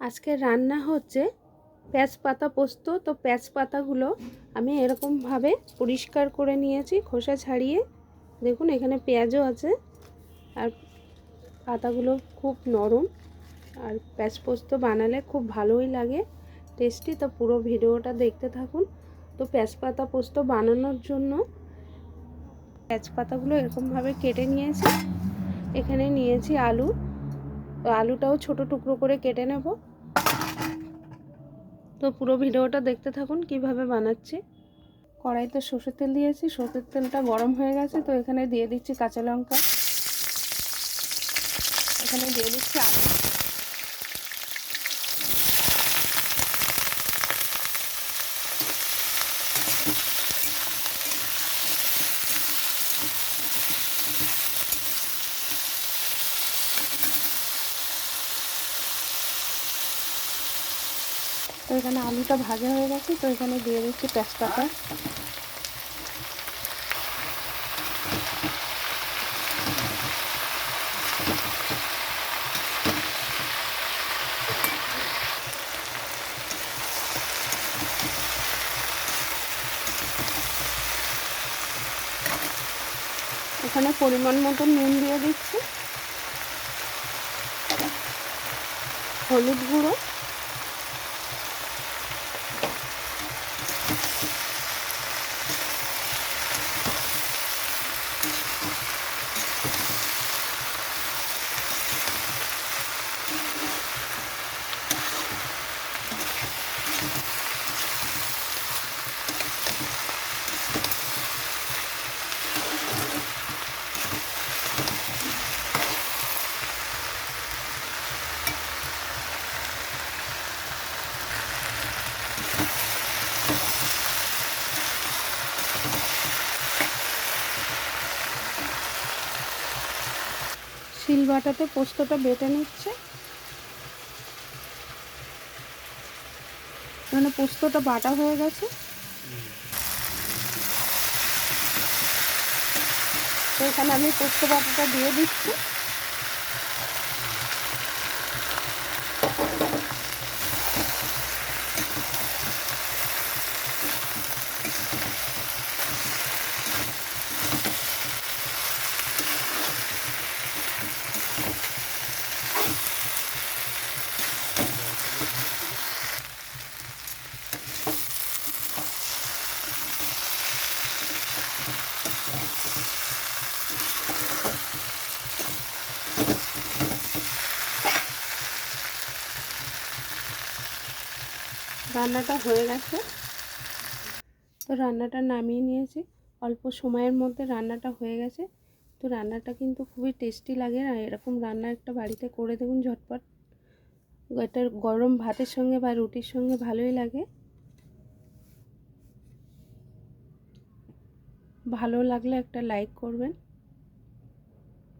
আজকে রান্না হচ্ছে পেঁয়াজ পাতা পোস্ত। তো পেঁয়াজ পাতাগুলো আমি এরকমভাবে পরিষ্কার করে নিয়েছি, খোসা ছাড়িয়ে। দেখুন, এখানে পেঁয়াজও আছে আর পাতাগুলো খুব নরম। আর পেঁয়াজ পোস্ত বানালে খুব ভালোই লাগে, টেস্টি। তো পুরো ভিডিওটা দেখতে থাকুন। তো পেঁয়াজ পাতা পোস্ত বানানোর জন্য পেঁয়াজ পাতাগুলো এরকমভাবে কেটে নিয়েছি। এখানে নিয়েছি আলু। তো আলুটাও ছোট টুকরো করে কেটে নেব। তো পুরো ভিডিওটা দেখতে থাকুন কীভাবে বানাচ্ছি। কড়াইতে সর্ষের তেল দিয়েছি, সর্ষের তেলটা গরম হয়ে গেছে তো এখানে দিয়ে দিচ্ছি কাঁচা লঙ্কা। এখানে দিয়ে দিচ্ছি আলু তো এখানে আলুটা ভাজা হয়ে গেছে, তো এখানে দিয়ে দিচ্ছি তেজপাতা। এখানে পরিমাণ মতো নুন দিয়ে দিচ্ছি। হলুদ গুঁড়ো। শিল বাটাতে পোস্তটা বেটে নিচ্ছে। মানে পোস্তটা বাটা হয়ে গেছে। এখানে আমি পোস্ত বাটাটা দিয়ে দিচ্ছি। রান্নাটা হয়ে গেছে। তো রান্নাটা নামিয়ে নিয়েছি। অল্প সময়ের মধ্যে রান্নাটা হয়ে গেছে। তো রান্নাটা কিন্তু খুবই টেস্টি লাগে। আর এরকম রান্না একটা বাড়িতে করে দেখুন ঝটপট। এটা গরম ভাতের সঙ্গে বা রুটির সঙ্গে ভালোই লাগে। ভালো লাগলে একটা লাইক করবেন।